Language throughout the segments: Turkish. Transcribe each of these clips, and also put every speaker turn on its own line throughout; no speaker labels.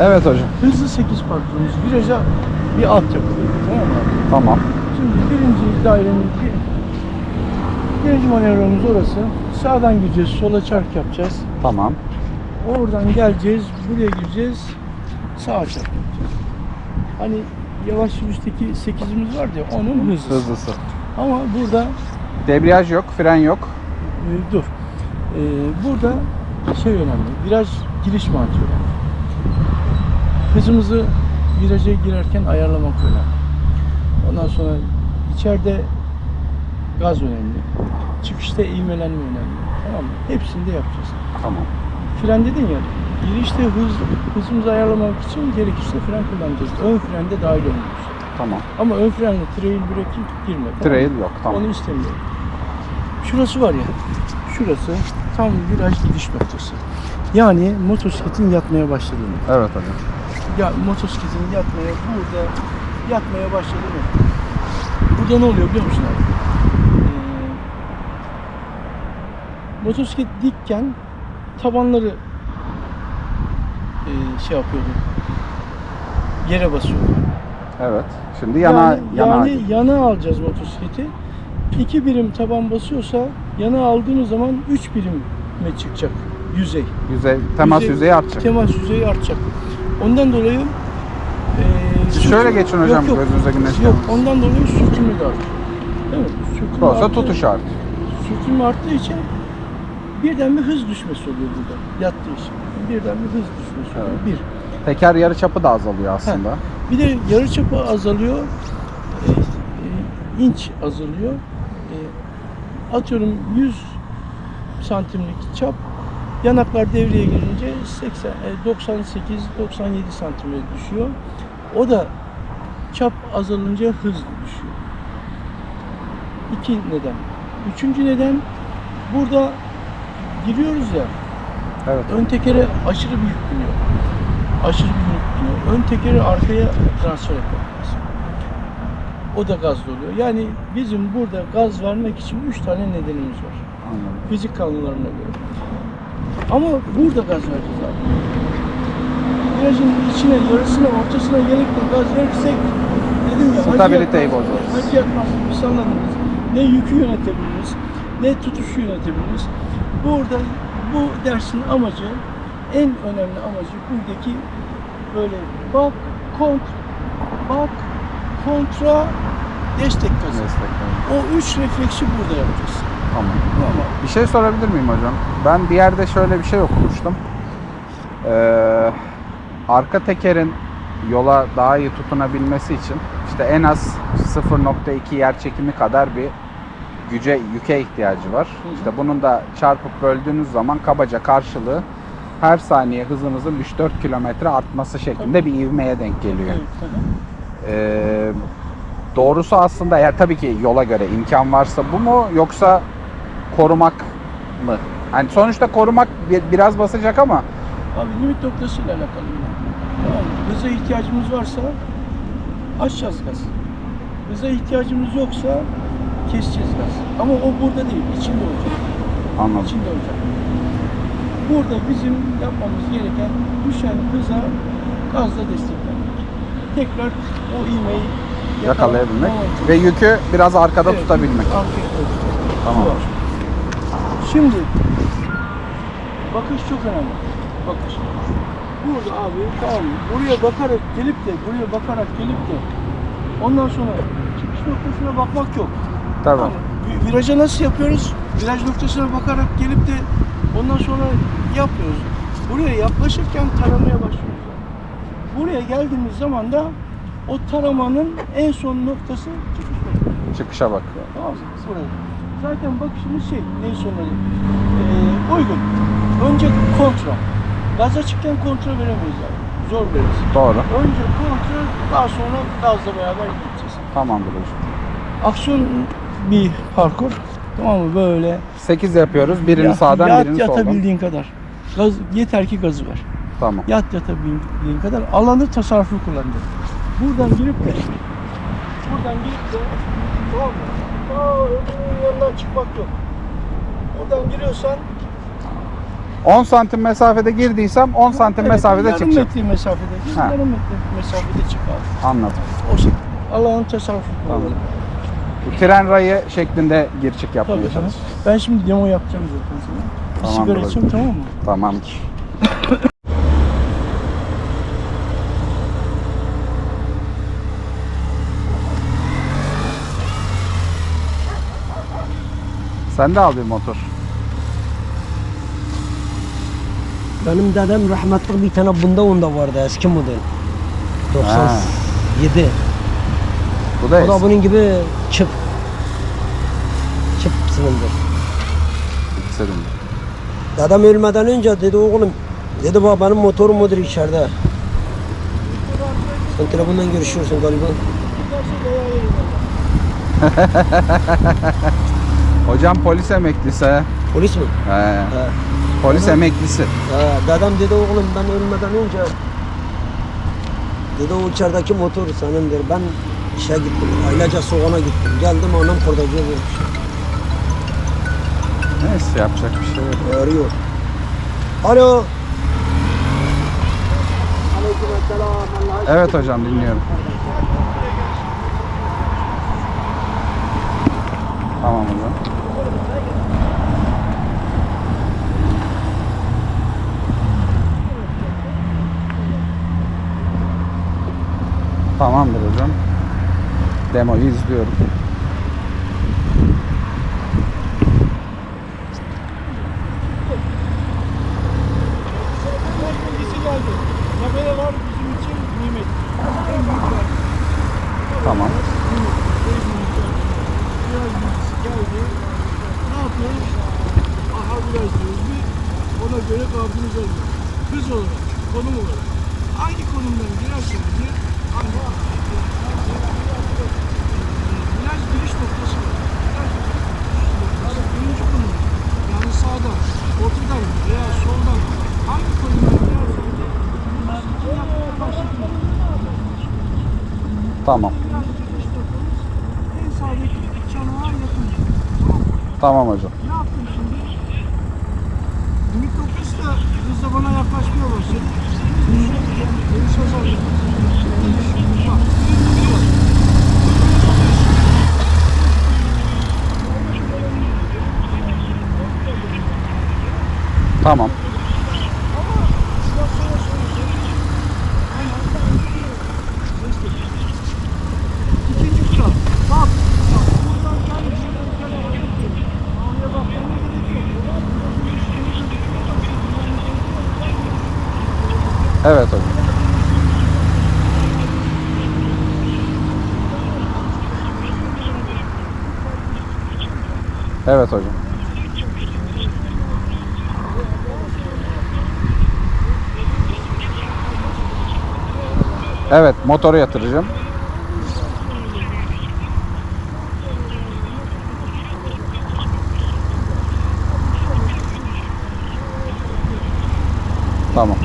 Evet hocam.
Hızlı 8 parkurumuz. Viraja bir alt yapılıyor. Tamam mı?
Tamam.
Şimdi birinci dairenin bir, birinci manevramız orası. Sağdan gideceğiz, sola çark yapacağız.
Tamam.
Oradan geleceğiz, buraya gireceğiz, sağa çark yapacağız. Hani yavaş sürüşteki 8'imiz vardı ya, onun hızlısı.
Hızlısı.
Ama burada,
Debriyaj yok, fren yok.
e, dur, E, burada şey önemli, viraj giriş mantığı önemli. Hızımızı viraja girerken ayarlamak önemli. Ondan sonra içeride gaz önemli. Çıkışta ivmelenme önemli. Tamam mı? Hepsini de yapacağız.
Tamam.
Fren dedin ya, girişte hız, hızımızı ayarlamak için gerekirse fren kullanacağız. Ön frende dahil olmuş.
Tamam.
Ama ön frenle trail braking girme. tamam?
Trail yok. Tamam.
Onu istemiyorum. Şurası var ya, şurası tam viraj gidiş noktası. Yani motosikletin yatmaya başladığını.
Evet hocam.
Ya motosikletin yatmaya burada yatmaya başladığını. Burada ne oluyor biliyor musun abi? Ee, motosiklet dikken tabanları e, şey yapıyordu. Yere basıyordu.
Evet. Şimdi yana
yani,
yana
yani yana alacağız motosikleti. İki birim taban basıyorsa yana aldığımız zaman üç birime çıkacak yüzey.
yüzey temas
Yüzey-
yüzeyi artacak.
Temas yüzeyi artacak. Ondan dolayı sürtün-
şöyle geçin hocam,
Yok,
gözünüze güneş
Yok
gelmesin.
ondan dolayı sürtünme de artıyor. Değil mi? Sürtünme
Olsa
arttığı-
tutuş artı.
Sürtünme arttığı için birden bir hız düşmesi oluyor burada. Yattığı için. Birden bir hız düşmesi oluyor.
Evet.
Bir.
Teker yarı çapı da azalıyor aslında.
Bir de yarıçapı azalıyor. E, e, inç azalıyor. E, atıyorum 100 santimlik çap yanaklar devreye girince 80 e, 98 97 santime düşüyor. O da çap azalınca hız düşüyor. İki neden. Üçüncü neden burada giriyoruz ya
Evet.
ön tekere aşırı bir yük biniyor. Aşırı bir yük biniyor. Ön tekeri arkaya transfer etmek lazım. O da gazlı oluyor. Yani bizim burada gaz vermek için üç tane nedenimiz var.
Anladım.
Fizik kanunlarına göre. Ama burada gaz vereceğiz abi. Virajın içine, yarısına, ortasına de gaz verirsek dedim ya
Stabiliteyi bozarız.
Hacı yatmaz bir sallanırız. Ne yükü yönetebiliriz, ne tutuşu yönetebiliriz. Burada bu dersin amacı, en önemli amacı buradaki böyle bak, kont, bak, kontra, destek gazı.
Destekler.
O üç refleksi burada yapacağız.
Tamam.
Ama
Bir şey sorabilir miyim hocam? Ben bir yerde şöyle bir şey okumuştum. Ee, arka tekerin yola daha iyi tutunabilmesi için işte en az 0.2 yer çekimi kadar bir güce, yüke ihtiyacı var.
hı.
İşte bunun da çarpıp böldüğünüz zaman kabaca karşılığı her saniye hızınızın 3-4 kilometre artması şeklinde bir ivmeye denk geliyor.
evet.
Ee, doğrusu aslında eğer tabii ki yola göre imkan varsa bu mu yoksa korumak mı? Hani sonuçta korumak bir- biraz basacak ama
Abi limit noktasıyla alakalı. Mı? Hıza ihtiyacımız varsa açacağız gaz. Hıza ihtiyacımız yoksa keseceğiz gaz. Ama o burada değil, içinde olacak.
anladım.
İçinde olacak. Burada bizim yapmamız gereken düşen hıza gazla desteklenmek. Tekrar o ivmeyi
Yakalayabilmek ve yükü biraz arkada
Evet,
tutabilmek.
arkaya tutabilmek.
Tamam.
Var. Şimdi bakış çok önemli. Bakış. Burada abi tamam? Buraya bakarak gelip de buraya bakarak gelip de ondan sonra çıkış noktasına bakmak yok. Tamam? Vi- Viraja nasıl yapıyoruz? Viraj noktasına bakarak gelip de ondan sonra yapmıyoruz. Buraya yaklaşırken taramaya başlıyoruz. Buraya geldiğimiz zaman da o taramanın en son noktası çıkış noktası.
Çıkışa bak.
Tamam mı? Buraya. Zaten bakışımız şey, ne sonları? Ee, uygun. Önce kontra. Gaza çıkken kontra veremeyiz abi. Zor veririz.
Doğru.
Önce kontra, daha sonra gazla beraber gideceğiz.
Tamamdır hocam.
Aksiyon bir parkur. Tamam mı? Böyle.
8 yapıyoruz. Birini
Yat-
sağdan
yat,
birini soldan.
yatabildiğin kadar. Gaz, yeter ki gazı ver.
Tamam.
Yat yatabildiğin kadar. Alanı tasarruflu kullanacak. Buradan girip de buradan girip de tamam mı? Aa, öbürünün yanından çıkmak yok. Oradan giriyorsan
10 santim mesafede girdiysem 10 santim
Evet,
mesafede
yarım
çıkacağım.
metre mesafede gir,
Ha.
yarım metre mesafede çık abi.
Anladım.
O şekilde. Allah'ın tasarrufu.
Tamam. Bu tren rayı şeklinde gir çık yapmaya
Tabii canım.
çalış.
Ben şimdi demo yapacağım zaten sana. Bir
Tamamdır
sigara
hocam.
içeyim tamam mı?
Tamamdır. Sen de al bir motor.
Benim dedem rahmetli bir tane bunda onda vardı eski model. 97.
Bu da
O da bunun gibi çip. Çip silindir.
Senin.
Dedem ölmeden önce dedi oğlum dedi bak benim motorum mudur içeride. Sen telefondan görüşüyorsun galiba.
Hocam polis emeklisi. he.
Polis mi?
He.
He.
Polis
Tamam.
emeklisi.
He, dedem dedi oğlum ben ölmeden önce dedi o içerideki motor senindir. Ben işe gittim. Ailece soğana gittim. Geldim anam kordacı olmuş.
Neyse yapacak bir şey yok.
Arıyor. Alo.
Evet hocam dinliyorum. Tamam hocam. Tamamdır hocam. Demoyu izliyorum.
Bilgisi geldi. Tabelalar bizim için nimet. En büyük yardım.
Tamam.
Biraz bilgisi geldi. Ne yapıyoruz? Diyoruz. Bir ona göre kaldığımız oluyor. Hız olarak, konum olarak. Hangi konumdan girerseniz gir, hangi Biraz giriş noktası var. Biraz giriş noktası. Birinci konum. Yani sağdan, ortadan veya soldan hangi konumdan girerseniz gir, bunlar için yapmaya başladınız.
Tamam.
Biraz giriş noktamız en sağdaki çanağa yakın.
Tamam hocam.
Ne yaptım şimdi? Mikrokris de hızla bana bir bak.
Tamam.
Ama şuradan sonra söyleyeceğim. İkinci kural. Bak. Bak. Buradan gel. Buradan gel. Oraya bakmana gerek yok.
Evet hocam. Evet hocam. Evet, motoru yatıracağım. Tamam.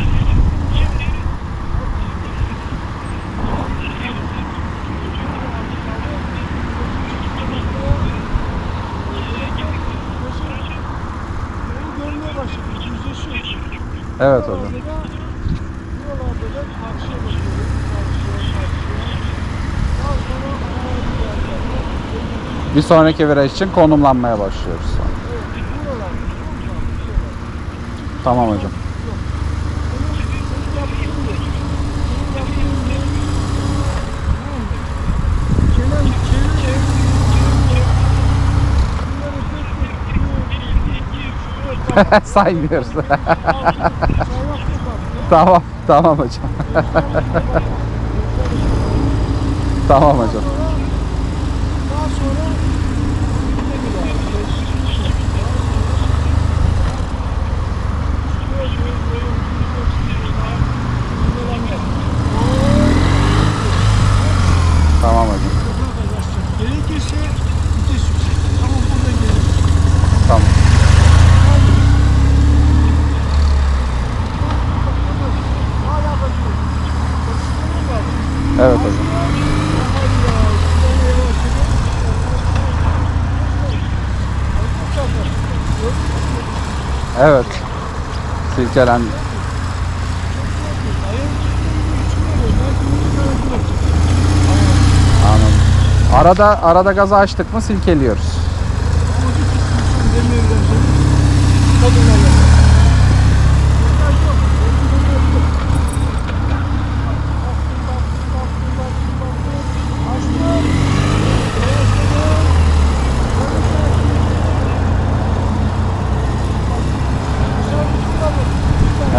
Beni görmeye başladı. Yüzleşiyor.
Evet hocam.
Buralarda da, buralarda da karşıya bakıyorum. Karşıya, karşıya. Daha sonra arazi yerlerde.
Bir sonraki viraj için konumlanmaya başlıyoruz.
Evet, buralarda.
Tamam hocam.
Senin yaptığın yer. Senin yaptığın yer. Tamam mı? Kenan çevir ev. Bunları tek tek bir, iki, üç, dört, bak.
Saymıyoruz. Tamam, tamam hocam. tamam hocam. Tamam hocam.
Gerekirse vites yüksek. Ama burada gelir.
Tamam.
Hala bakıyorum. Bakışlarım var.
Evet hocam.
Hadi ya, şuradan yavaş
silkelen. Anladım. Arada arada gazı açtık mı silkeliyoruz.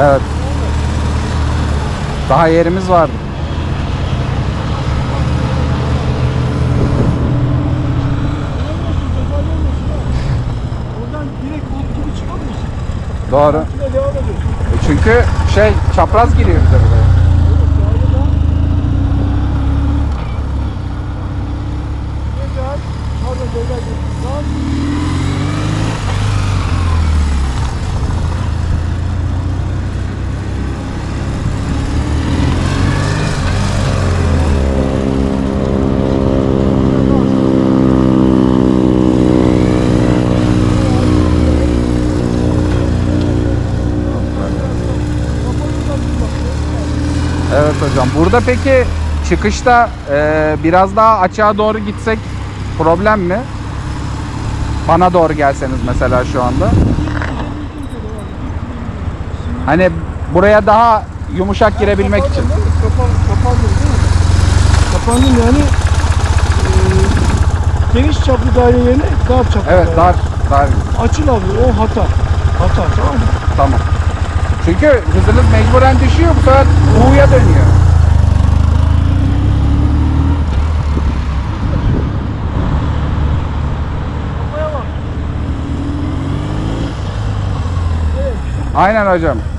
Evet. Daha yerimiz vardı. Doğru. E Çünkü şey çapraz giriyor bize buraya.
Pardon beyler, lan
Evet hocam. Burada peki çıkışta e, biraz daha açığa doğru gitsek problem mi? Bana doğru gelseniz mesela şu anda. Hani buraya daha yumuşak girebilmek için.
Kapan, kapandın değil mi? Kapandın yani e, geniş çaplı daire yerine dar çaplı
Evet
daire.
dar dar.
Açıl abi o hata. Hata tamam mı?
Tamam. Çünkü hızınız mecburen düşüyor bu sefer U'ya dönüyor. Aynen hocam.